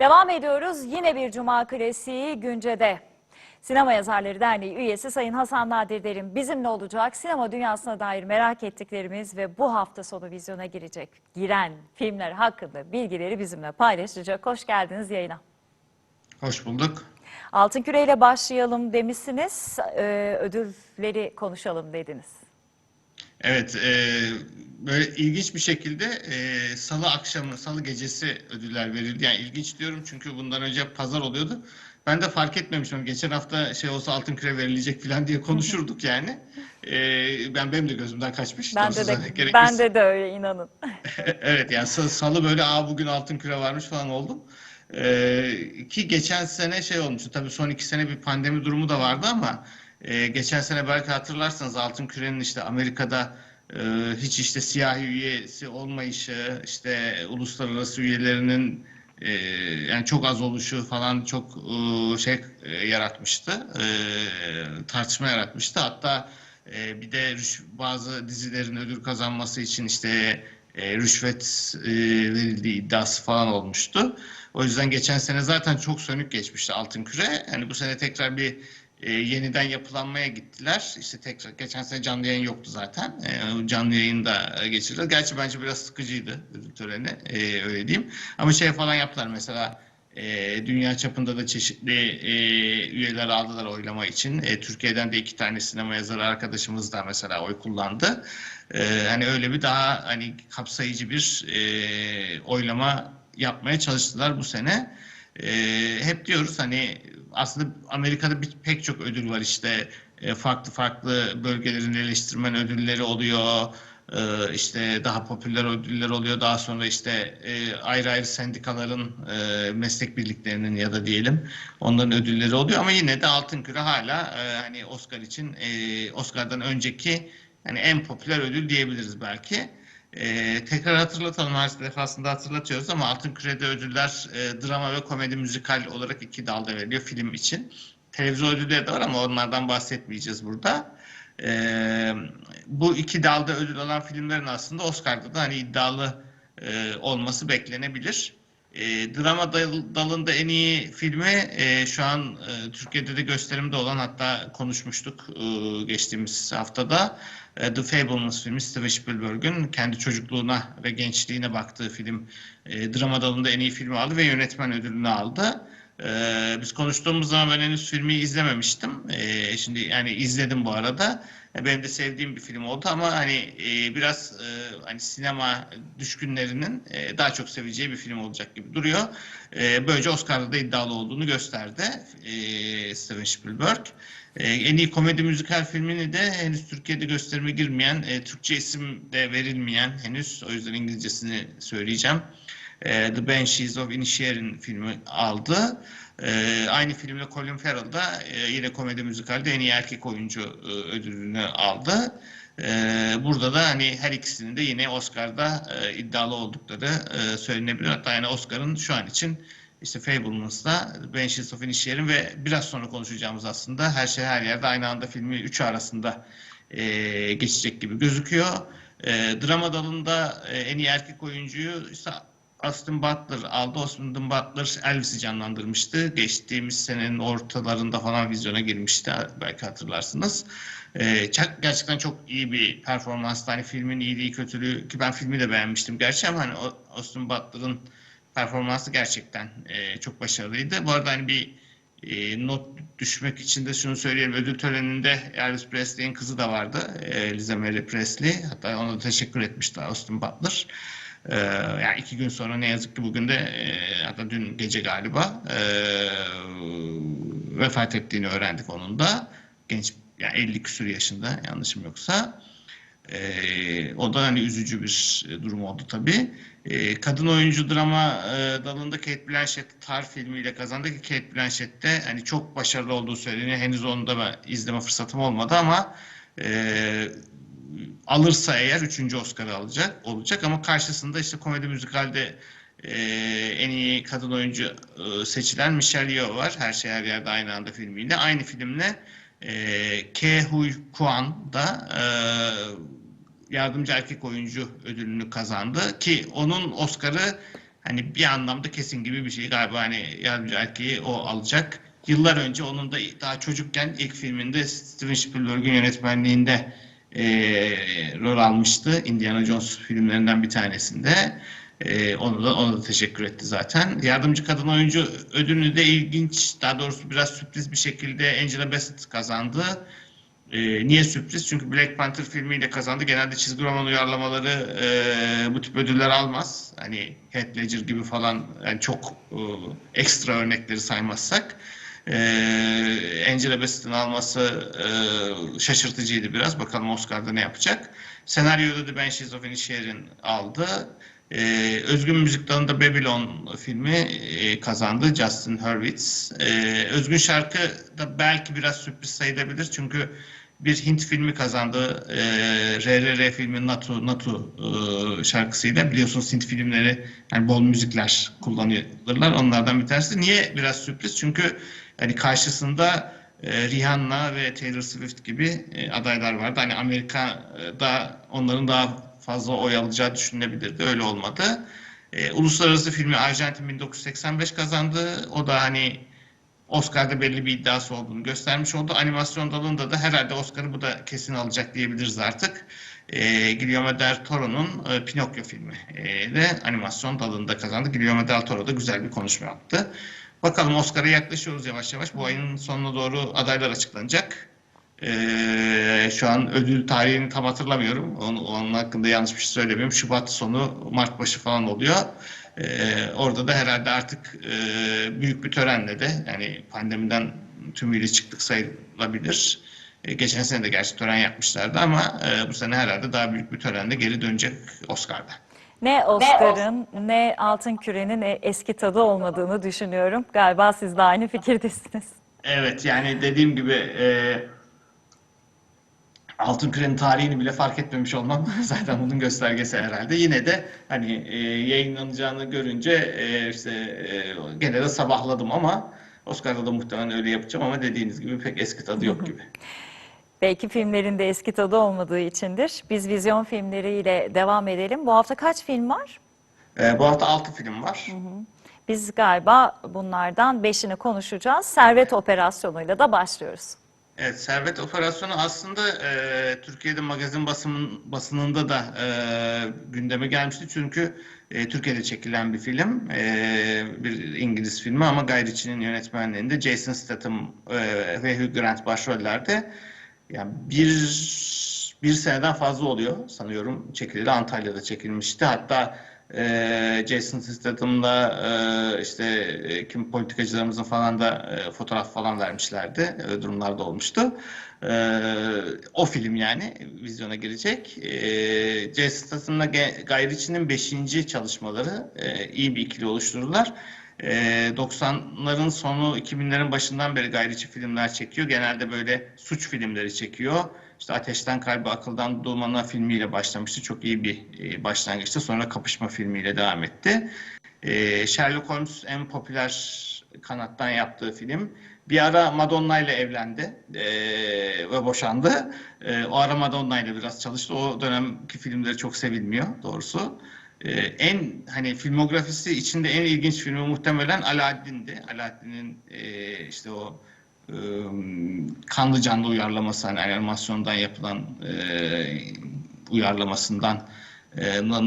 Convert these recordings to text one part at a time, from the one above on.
Devam ediyoruz. Yine bir Cuma klasiği güncede. Sinema Yazarları Derneği üyesi Sayın Hasan Nadir Derin bizimle olacak. Sinema dünyasına dair merak ettiklerimiz ve bu hafta sonu vizyona girecek, giren filmler hakkında bilgileri bizimle paylaşacak. Hoş geldiniz yayına. Hoş bulduk. Altın Küre ile başlayalım demişsiniz. Ee, ödülleri konuşalım dediniz. Evet, e, böyle ilginç bir şekilde e, Salı akşamı, Salı gecesi ödüller verildi. Yani ilginç diyorum çünkü bundan önce pazar oluyordu. Ben de fark etmemişim. Geçen hafta şey olsa altın küre verilecek falan diye konuşurduk yani. E, ben benim de gözümden kaçmış. Doğrusu de, zaten gerekirse- bende de öyle inanın. evet yani sa- salı böyle aa bugün altın küre varmış falan oldum. Ee, ki geçen sene şey olmuştu tabii son iki sene bir pandemi durumu da vardı ama e, geçen sene belki hatırlarsanız altın kürenin işte Amerika'da e, hiç işte siyahi üyesi olmayışı işte uluslararası üyelerinin e, yani çok az oluşu falan çok e, şey e, yaratmıştı e, tartışma yaratmıştı hatta e, bir de bazı dizilerin ödül kazanması için işte e, rüşvet e, verildiği iddiası falan olmuştu. O yüzden geçen sene zaten çok sönük geçmişti Altın Küre. Yani bu sene tekrar bir e, yeniden yapılanmaya gittiler. İşte tekrar geçen sene canlı yayın yoktu zaten. E, canlı yayında e, geçirdiler. Gerçi bence biraz sıkıcıydı ödül töreni e, öyle diyeyim. Ama şey falan yaptılar mesela e, dünya çapında da çeşitli e, üyeler aldılar oylama için. E, Türkiye'den de iki tane sinema yazarı arkadaşımız da mesela oy kullandı. E, hani öyle bir daha hani kapsayıcı bir e, oylama yapmaya çalıştılar bu sene. E, hep diyoruz hani aslında Amerika'da bir, pek çok ödül var işte e, farklı farklı bölgelerin eleştirmen ödülleri oluyor. Ee, işte daha popüler ödüller oluyor. Daha sonra işte e, ayrı ayrı sendikaların, e, meslek birliklerinin ya da diyelim onların ödülleri oluyor. Ama yine de Altın Küre hala e, hani Oscar için e, Oscar'dan önceki hani en popüler ödül diyebiliriz belki. E, tekrar hatırlatalım her defasında hatırlatıyoruz ama Altın Küre'de ödüller e, drama ve komedi müzikal olarak iki dalda veriliyor film için. Televizyon ödülleri de var ama onlardan bahsetmeyeceğiz burada. Ee, bu iki dalda ödül alan filmlerin aslında Oscar'da da hani iddialı e, olması beklenebilir. E, drama dal- dalında en iyi filmi e, şu an e, Türkiye'de de gösterimde olan hatta konuşmuştuk e, geçtiğimiz haftada e, The Fablemans filmi Steven Spielberg'ün kendi çocukluğuna ve gençliğine baktığı film e, drama dalında en iyi filmi aldı ve yönetmen ödülünü aldı. Ee, biz konuştuğumuz zaman ben henüz filmi izlememiştim. Ee, şimdi yani izledim bu arada. E, Benim de sevdiğim bir film oldu ama hani e, biraz e, hani sinema düşkünlerinin e, daha çok seveceği bir film olacak gibi duruyor. E, böylece Oscar'da da iddialı olduğunu gösterdi e, Steven Spielberg. E, en iyi komedi müzikal filmini de henüz Türkiye'de gösterime girmeyen, e, Türkçe isim de verilmeyen henüz o yüzden İngilizcesini söyleyeceğim. E, The Banshees of Inisherin filmi aldı. E, aynı filmle Colin Farrell da e, yine komedi müzikalde en iyi erkek oyuncu e, ödülünü aldı. E, burada da hani her ikisinin de yine Oscar'da e, iddialı oldukları e, söylenebilir. Hatta yani Oscar'ın şu an için işte Fablemans'da Banshees of Inisherin ve biraz sonra konuşacağımız aslında Her Şey Her Yerde aynı anda filmi üçü arasında e, geçecek gibi gözüküyor. E, drama dalında e, en iyi erkek oyuncuyu ise Austin Butler aldı. Austin Butler Elvis'i canlandırmıştı. Geçtiğimiz senenin ortalarında falan vizyona girmişti. Belki hatırlarsınız. Ee, gerçekten çok iyi bir performanstı. Hani filmin iyiliği kötülüğü ki ben filmi de beğenmiştim gerçi ama hani Austin Butler'ın performansı gerçekten e, çok başarılıydı. Bu arada hani bir e, not düşmek için de şunu söyleyeyim. Ödül töreninde Elvis Presley'in kızı da vardı. E, Liza Mary Presley. Hatta ona da teşekkür etmişti Austin Butler. Ee, yani iki gün sonra ne yazık ki bugün de e, hatta dün gece galiba e, vefat ettiğini öğrendik onun da. Genç yani 50 küsur yaşında yanlışım yoksa. Ee, o da hani üzücü bir durum oldu tabii. Ee, kadın oyuncu drama e, dalında Kate Blanchett Tar filmiyle kazandı ki Kate Blanchett de hani çok başarılı olduğu söyleniyor. Henüz onu da izleme fırsatım olmadı ama e, alırsa eğer 3. Oscar'ı alacak olacak ama karşısında işte komedi müzikalde e, en iyi kadın oyuncu e, seçilen Michelle Yeoh var. Her şey her yerde aynı anda filmiyle. Aynı filmle e, Ke Huy Kwan da e, yardımcı erkek oyuncu ödülünü kazandı ki onun Oscar'ı hani bir anlamda kesin gibi bir şey galiba hani yardımcı erkeği o alacak. Yıllar önce onun da daha çocukken ilk filminde Steven Spielberg'in yönetmenliğinde e, rol almıştı. Indiana Jones filmlerinden bir tanesinde. E, onu da ona da teşekkür etti zaten. Yardımcı kadın oyuncu ödülünü de ilginç, daha doğrusu biraz sürpriz bir şekilde Angela Bassett kazandı. E, niye sürpriz? Çünkü Black Panther filmiyle kazandı. Genelde çizgi roman uyarlamaları e, bu tip ödüller almaz. Hani Heath Ledger gibi falan yani çok e, ekstra örnekleri saymazsak. E, Angela Bassett'in alması e, şaşırtıcıydı biraz. Bakalım Oscar'da ne yapacak. Senaryoda The Banshees of Inisherin aldı. E, özgün müzik dalında Babylon filmi e, kazandı Justin Hurwitz. E, özgün şarkı da belki biraz sürpriz sayılabilir çünkü bir Hint filmi kazandı. E, RRR filmi Natu Natu e, şarkısıyla biliyorsunuz Hint filmleri yani bol müzikler kullanıyorlar. Onlardan bir tanesi. Niye biraz sürpriz? Çünkü hani karşısında e, Rihanna ve Taylor Swift gibi e, adaylar vardı. Hani Amerika'da onların daha fazla oy alacağı düşünülebilirdi. Öyle olmadı. E, uluslararası filmi Arjantin 1985 kazandı. O da hani Oscar'da belli bir iddiası olduğunu göstermiş oldu. Animasyon dalında da herhalde Oscar'ı bu da kesin alacak diyebiliriz artık. E, Guillermo del Toro'nun e, Pinokyo filmi e, de animasyon dalında kazandı. Guillermo del Toro da güzel bir konuşma yaptı. Bakalım Oscar'a yaklaşıyoruz yavaş yavaş. Bu ayın sonuna doğru adaylar açıklanacak. Ee, şu an ödül tarihini tam hatırlamıyorum. Onun, onun hakkında yanlış bir şey söylemiyorum. Şubat sonu, Mart başı falan oluyor. Ee, orada da herhalde artık e, büyük bir törenle de yani pandemiden tümüyle çıktık sayılabilir. E, geçen sene de gerçi tören yapmışlardı ama e, bu sene herhalde daha büyük bir törenle geri dönecek Oscar'da. Ne Oscar'ın ne Altın Küre'nin e, eski tadı olmadığını düşünüyorum. Galiba siz de aynı fikirdesiniz. Evet yani dediğim gibi e, Altın Küre'nin tarihini bile fark etmemiş olmam zaten bunun göstergesi herhalde. Yine de hani e, yayınlanacağını görünce e, işte e, gene de sabahladım ama Oscar'da da muhtemelen öyle yapacağım ama dediğiniz gibi pek eski tadı yok gibi. Belki filmlerin de eski tadı olmadığı içindir. Biz vizyon filmleriyle devam edelim. Bu hafta kaç film var? E, bu hafta 6 film var. Biz galiba bunlardan beşini konuşacağız. Servet operasyonuyla da başlıyoruz. Evet, Servet Operasyonu aslında e, Türkiye'de magazin basımın, basınında da e, gündeme gelmişti. Çünkü e, Türkiye'de çekilen bir film, e, bir İngiliz filmi ama Guy Ritchie'nin yönetmenliğinde Jason Statham e, ve Hugh Grant başrollerde. Yani bir bir seneden fazla oluyor sanıyorum çekildi. Antalya'da çekilmişti. Hatta e, Jason Statham'la e, işte e, kim politikacılarımızın falan da e, fotoğraf falan vermişlerdi. Öyle durumlar da olmuştu. E, o film yani vizyona girecek. E, Jason Statham'la Guy Ritchie'nin 5. çalışmaları e, iyi bir ikili oluştururlar. E, 90'ların sonu 2000'lerin başından beri Guy Ritchie filmler çekiyor. Genelde böyle suç filmleri çekiyor. İşte Ateşten Kalbe Akıldan Dumana filmiyle başlamıştı. Çok iyi bir e, başlangıçtı. Sonra Kapışma filmiyle devam etti. E, Sherlock Holmes en popüler kanattan yaptığı film. Bir ara Madonna ile evlendi e, ve boşandı. E, o ara Madonna ile biraz çalıştı. O dönemki filmleri çok sevilmiyor doğrusu. E, en hani filmografisi içinde en ilginç filmi muhtemelen Aladdin'di. Aladdin'in e, işte o e, kanlı canlı uyarlaması hani animasyondan yapılan e, uyarlamasından e,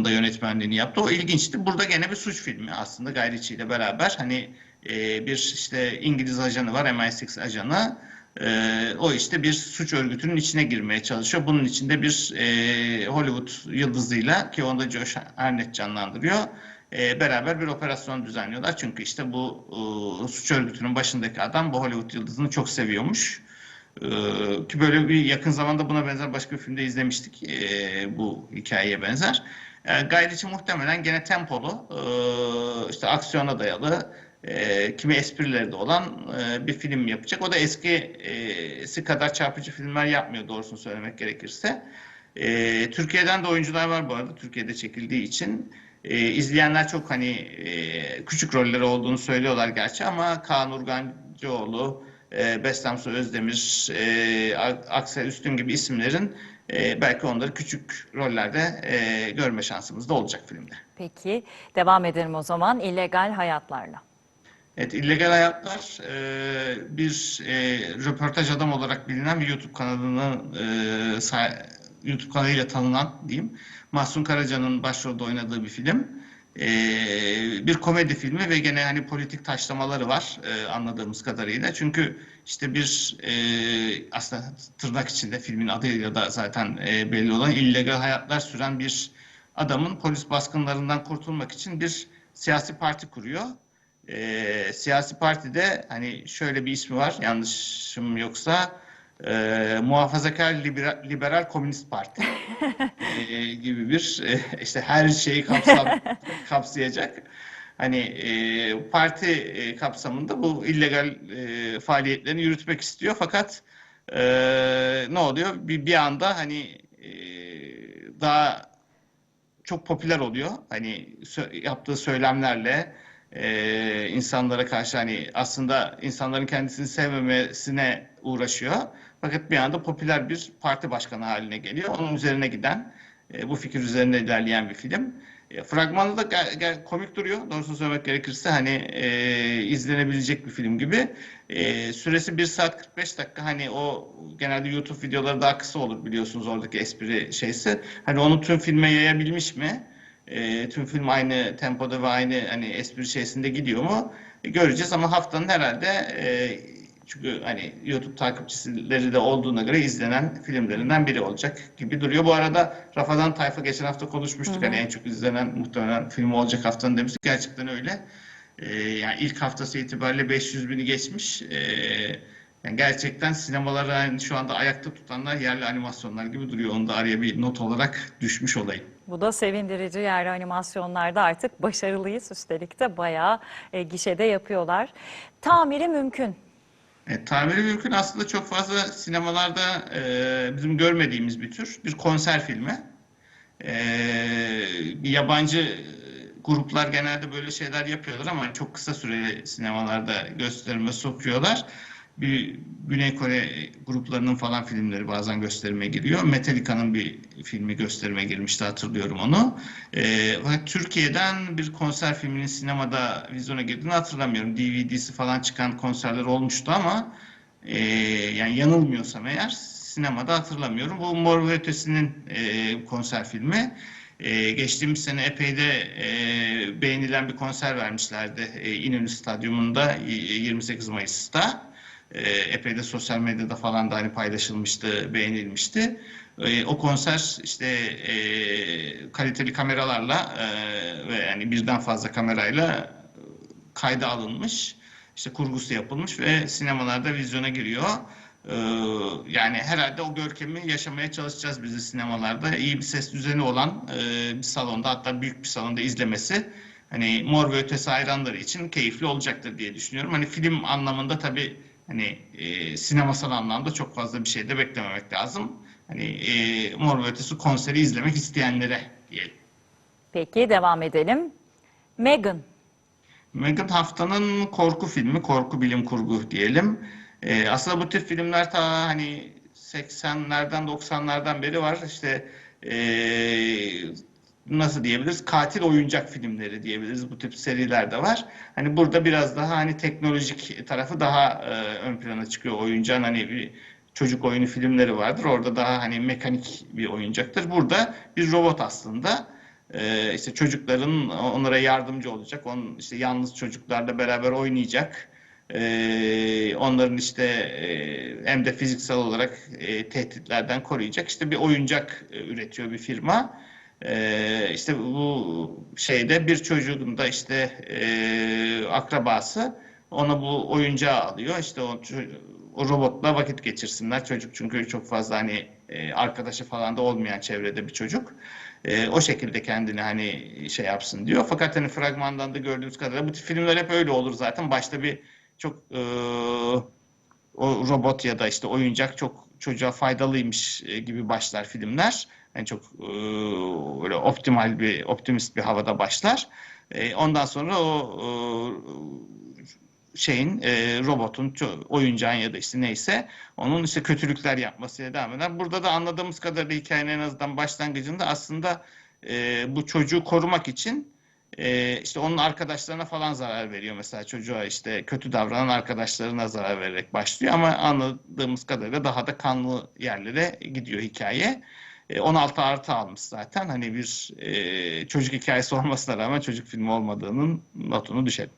da yönetmenliğini yaptı. O ilginçti. Burada gene bir suç filmi aslında Guy Ritchie ile beraber hani e, bir işte İngiliz ajanı var MI6 ajanı. E, o işte bir suç örgütünün içine girmeye çalışıyor. Bunun içinde bir e, Hollywood yıldızıyla ki onda Josh Hartnett canlandırıyor. E, beraber bir operasyon düzenliyorlar. Çünkü işte bu e, suç örgütünün başındaki adam bu Hollywood yıldızını çok seviyormuş. E, ki böyle bir yakın zamanda buna benzer başka bir filmde izlemiştik. E, bu hikayeye benzer. E, Guy muhtemelen gene tempolu, e, işte aksiyona dayalı, e, kimi esprileri de olan e, bir film yapacak. O da eskisi kadar çarpıcı filmler yapmıyor doğrusunu söylemek gerekirse. E, Türkiye'den de oyuncular var bu arada Türkiye'de çekildiği için. E, izleyenler çok hani e, küçük rolleri olduğunu söylüyorlar gerçi ama Kaan Urgancıoğlu, e, Bestem Su Özdemir, e, Aksel Üstün gibi isimlerin e, belki onları küçük rollerde e, görme şansımız da olacak filmde. Peki devam edelim o zaman illegal hayatlarla. Evet, illegal Hayatlar e, bir e, röportaj adam olarak bilinen bir YouTube kanalının e, YouTube kanalıyla tanınan diyeyim. Mahsun Karaca'nın başrolde oynadığı bir film. E, bir komedi filmi ve gene hani politik taşlamaları var e, anladığımız kadarıyla. Çünkü işte bir e, aslında tırnak içinde filmin adıyla da zaten e, belli olan illegal hayatlar süren bir adamın polis baskınlarından kurtulmak için bir siyasi parti kuruyor. Ee, siyasi partide hani şöyle bir ismi var yanlışım yoksa e, Muhafazakar Liberal, Liberal Komünist Parti. E, gibi bir e, işte her şeyi kapsam, kapsayacak. Hani e, parti e, kapsamında bu illegal e, faaliyetlerini yürütmek istiyor. Fakat e, ne oluyor? Bir, bir anda hani e, daha çok popüler oluyor. Hani sö- yaptığı söylemlerle e, insanlara karşı hani aslında insanların kendisini sevmemesine uğraşıyor. Fakat bir anda popüler bir parti başkanı haline geliyor. Onun üzerine giden, e, bu fikir üzerine ilerleyen bir film. E, fragmanı da gel- gel- komik duruyor. Doğrusunu söylemek gerekirse hani e, izlenebilecek bir film gibi. E, süresi 1 saat 45 dakika. Hani o genelde YouTube videoları daha kısa olur biliyorsunuz oradaki espri şeysi. Hani onu tüm filme yayabilmiş mi? E, tüm film aynı tempoda ve aynı hani espri şeysinde gidiyor mu? E, göreceğiz ama haftanın herhalde e, çünkü hani YouTube takipçileri de olduğuna göre izlenen filmlerinden biri olacak gibi duruyor. Bu arada Rafadan Tayfa geçen hafta konuşmuştuk. Hani en çok izlenen muhtemelen film olacak haftanın demiştik. Gerçekten öyle. Ee, yani ilk haftası itibariyle 500 bini geçmiş. Ee, yani gerçekten sinemaları hani şu anda ayakta tutanlar yerli animasyonlar gibi duruyor. Onu da araya bir not olarak düşmüş olayım. Bu da sevindirici yerli animasyonlarda artık başarılıyız. Üstelik de bayağı e, gişede yapıyorlar. Tamiri mümkün. Evet, tamiri mümkün aslında çok fazla sinemalarda e, bizim görmediğimiz bir tür. Bir konser filmi. E, yabancı gruplar genelde böyle şeyler yapıyorlar ama çok kısa süreli sinemalarda gösterime sokuyorlar. Bir Güney Kore gruplarının falan filmleri bazen gösterime giriyor. Metallica'nın bir filmi gösterime girmişti hatırlıyorum onu. E, Türkiye'den bir konser filminin sinemada vizyona girdiğini hatırlamıyorum. DVD'si falan çıkan konserler olmuştu ama e, yani yanılmıyorsam eğer sinemada hatırlamıyorum. Bu Mor ve Ötesi'nin e, konser filmi. E, geçtiğimiz sene epey de e, beğenilen bir konser vermişlerdi e, İnönü Stadyumunda e, 28 Mayıs'ta. E, epey de sosyal medyada falan da hani paylaşılmıştı, beğenilmişti. E, o konser işte e, kaliteli kameralarla e, ve yani birden fazla kamerayla kayda alınmış. İşte kurgusu yapılmış ve sinemalarda vizyona giriyor. Ee, yani herhalde o görkemi yaşamaya çalışacağız biz de sinemalarda. İyi bir ses düzeni olan e, bir salonda hatta büyük bir salonda izlemesi hani Mor ve Ötesi hayranları için keyifli olacaktır diye düşünüyorum. Hani film anlamında tabii hani e, sinemasal anlamda çok fazla bir şey de beklememek lazım. Hani e, Mor ve Ötesi konseri izlemek isteyenlere diyelim. Peki devam edelim. Megan. Megan haftanın korku filmi, korku bilim kurgu diyelim. Ee, aslında bu tip filmler ta hani 80'lerden 90'lardan beri var. İşte ee, nasıl diyebiliriz? Katil oyuncak filmleri diyebiliriz. Bu tip seriler de var. Hani burada biraz daha hani teknolojik tarafı daha ee, ön plana çıkıyor oyuncağın hani bir çocuk oyunu filmleri vardır. Orada daha hani mekanik bir oyuncaktır. Burada bir robot aslında. Ee, işte çocukların onlara yardımcı olacak. Onun işte yalnız çocuklarla beraber oynayacak. Ee, onların işte e, hem de fiziksel olarak e, tehditlerden koruyacak. İşte bir oyuncak e, üretiyor bir firma. Ee, işte bu şeyde bir çocuğun da işte e, akrabası ona bu oyuncağı alıyor. İşte o, o robotla vakit geçirsinler. Çocuk çünkü çok fazla hani e, arkadaşı falan da olmayan çevrede bir çocuk. E, o şekilde kendini hani şey yapsın diyor. Fakat hani fragmandan da gördüğümüz kadarıyla bu filmler hep öyle olur zaten. Başta bir çok e, o robot ya da işte oyuncak çok çocuğa faydalıymış e, gibi başlar filmler. Yani çok e, böyle optimal bir, optimist bir havada başlar. E, ondan sonra o e, şeyin e, robotun oyuncağın ya da işte neyse onun işte kötülükler yapmasıyla devam eder. Burada da anladığımız kadarıyla hikayenin en azından başlangıcında aslında e, bu çocuğu korumak için e, işte onun arkadaşlarına falan zarar veriyor. Mesela çocuğa işte kötü davranan arkadaşlarına zarar vererek başlıyor ama anladığımız kadarıyla daha da kanlı yerlere gidiyor hikaye. E, 16 artı almış zaten. Hani bir e, çocuk hikayesi olmasına rağmen çocuk filmi olmadığının notunu düşelim.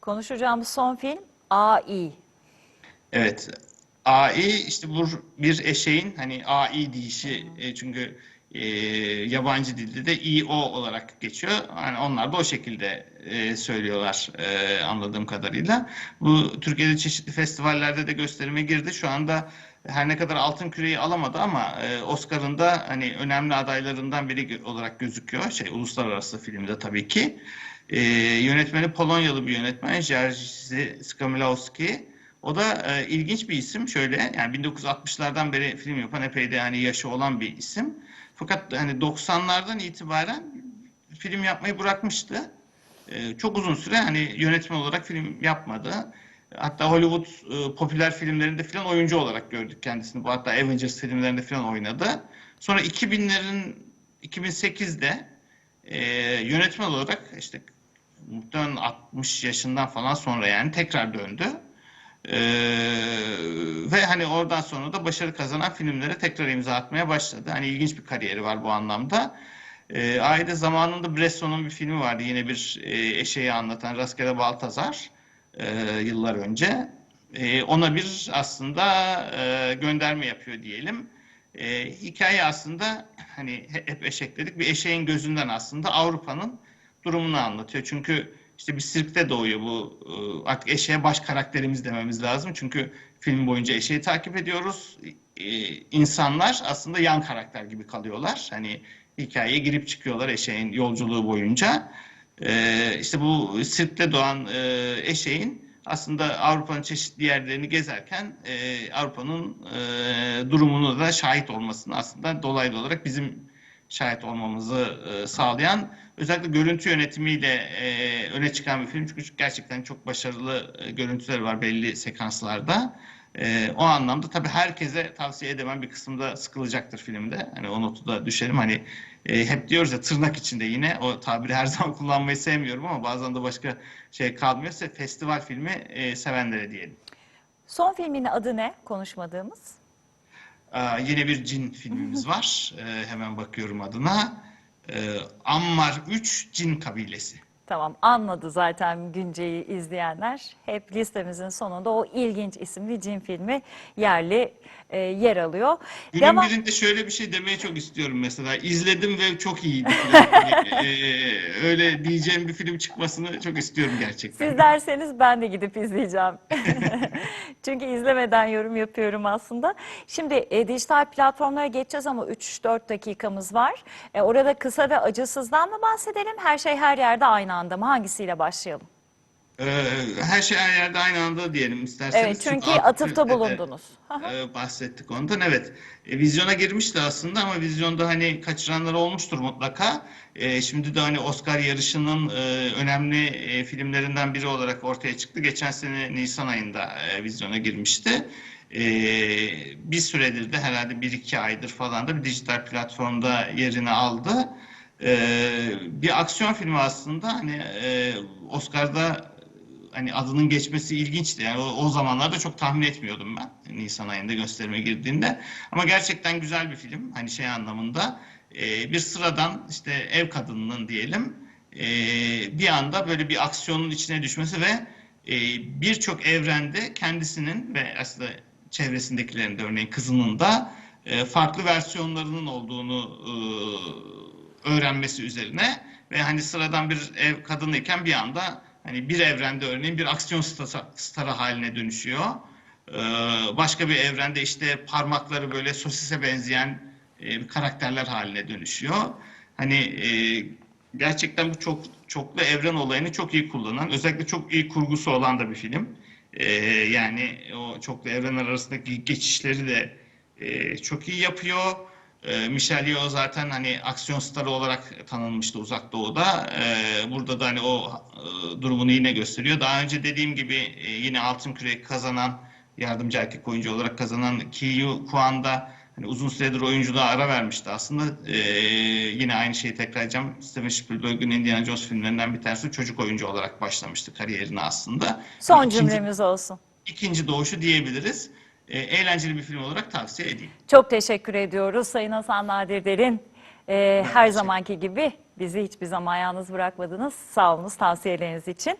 Konuşacağımız son film AI. Evet. AI işte bu bir eşeğin hani AI deyişi e, çünkü e, yabancı dilde de EO olarak geçiyor. Yani onlar da o şekilde e, söylüyorlar e, anladığım kadarıyla. Bu Türkiye'de çeşitli festivallerde de gösterime girdi. Şu anda her ne kadar Altın Küre'yi alamadı ama e, Oscar'ın da hani önemli adaylarından biri olarak gözüküyor. Şey uluslararası filmde tabii ki. E, yönetmeni Polonyalı bir yönetmen Jerzy Skamilowski. O da e, ilginç bir isim şöyle yani 1960'lardan beri film yapan epey de yani yaşı olan bir isim. Fakat hani 90'lardan itibaren film yapmayı bırakmıştı. E, çok uzun süre hani yönetmen olarak film yapmadı. Hatta Hollywood e, popüler filmlerinde falan oyuncu olarak gördük kendisini. Bu hatta Avengers filmlerinde falan oynadı. Sonra 2000'lerin 2008'de e, yönetmen olarak işte muhtemelen 60 yaşından falan sonra yani tekrar döndü. Ee, ve hani oradan sonra da başarı kazanan filmlere tekrar imza atmaya başladı. Hani ilginç bir kariyeri var bu anlamda. Ee, ayrıca zamanında Bresson'un bir filmi vardı. Yine bir e, eşeği anlatan Rastgele Baltazar e, yıllar önce. E, ona bir aslında e, gönderme yapıyor diyelim. E, hikaye aslında hani he- hep eşek dedik bir eşeğin gözünden aslında Avrupa'nın durumunu anlatıyor. Çünkü işte bir sirkte doğuyor bu e, artık eşeğe baş karakterimiz dememiz lazım. Çünkü film boyunca eşeği takip ediyoruz. E, insanlar aslında yan karakter gibi kalıyorlar. Hani hikayeye girip çıkıyorlar eşeğin yolculuğu boyunca. E, işte bu sirkte doğan e, eşeğin aslında Avrupa'nın çeşitli yerlerini gezerken e, Avrupa'nın e, durumunu da şahit olmasını aslında dolaylı olarak bizim şahit olmamızı e, sağlayan özellikle görüntü yönetimiyle e, öne çıkan bir film çünkü gerçekten çok başarılı e, görüntüleri var belli sekanslarda. E, o anlamda tabii herkese tavsiye edemem bir kısımda sıkılacaktır filmde. Hani o notu da düşerim. Hani e, hep diyoruz ya tırnak içinde yine o tabiri her zaman kullanmayı sevmiyorum ama bazen de başka şey kalmıyorsa festival filmi e, sevenlere diyelim. Son filmin adı ne konuşmadığımız? Aa, yine bir cin filmimiz var. Ee, hemen bakıyorum adına. Ee, Ammar 3 Cin Kabilesi. Tamam anladı zaten Günce'yi izleyenler. Hep listemizin sonunda o ilginç isimli cin filmi yerli e, yer alıyor. Günün Devam- birinde şöyle bir şey demeyi çok istiyorum mesela. İzledim ve çok iyiydi. Hani, ee, öyle diyeceğim bir film çıkmasını çok istiyorum gerçekten. Siz derseniz ben de gidip izleyeceğim. Çünkü izlemeden yorum yapıyorum aslında. Şimdi e, dijital platformlara geçeceğiz ama 3-4 dakikamız var. E, orada kısa ve acısızdan mı bahsedelim? Her şey her yerde aynı anda mı? Hangisiyle başlayalım? Ee, her şey her yerde aynı anda diyelim isterseniz. Evet çünkü atıfta Evet, bulundunuz. Ee, bahsettik ondan evet. E, vizyona girmişti aslında ama vizyonda hani kaçıranlar olmuştur mutlaka. E, şimdi de hani Oscar yarışının e, önemli e, filmlerinden biri olarak ortaya çıktı. Geçen sene Nisan ayında e, vizyona girmişti. E, bir süredir de herhalde bir iki aydır falan da bir dijital platformda yerini aldı. E, bir aksiyon filmi aslında hani e, Oscar'da hani adının geçmesi ilginçti. Yani o, o zamanlarda çok tahmin etmiyordum ben Nisan ayında gösterime girdiğinde. Ama gerçekten güzel bir film. Hani şey anlamında e, bir sıradan işte ev kadınının diyelim e, bir anda böyle bir aksiyonun içine düşmesi ve e, birçok evrende kendisinin ve aslında çevresindekilerin de örneğin kızının da e, farklı versiyonlarının olduğunu e, öğrenmesi üzerine ve hani sıradan bir ev kadınıyken bir anda hani bir evrende örneğin bir aksiyon starı haline dönüşüyor. Ee, başka bir evrende işte parmakları böyle sosise benzeyen e, karakterler haline dönüşüyor. Hani e, gerçekten bu çok çoklu evren olayını çok iyi kullanan, özellikle çok iyi kurgusu olan da bir film. Ee, yani o çoklu evren arasındaki geçişleri de e, çok iyi yapıyor. E, Michelle Yeoh zaten hani aksiyon starı olarak tanınmıştı Uzak Doğu'da. E, burada da hani o e, durumunu yine gösteriyor. Daha önce dediğim gibi e, yine altın küreyi kazanan yardımcı erkek oyuncu olarak kazanan Kiyu Kuan da hani uzun süredir oyunculuğa ara vermişti aslında. E, yine aynı şeyi tekrar edeceğim. Steven Spielberg'in Indiana Jones filmlerinden bir tanesi çocuk oyuncu olarak başlamıştı kariyerine aslında. Son cümlemiz olsun. ikinci doğuşu diyebiliriz. E, eğlenceli bir film olarak tavsiye edeyim. Çok teşekkür ediyoruz Sayın Hasan Nadir Derin. Ee, her zamanki gibi bizi hiçbir zaman yalnız bırakmadınız. Sağ olunuz tavsiyeleriniz için.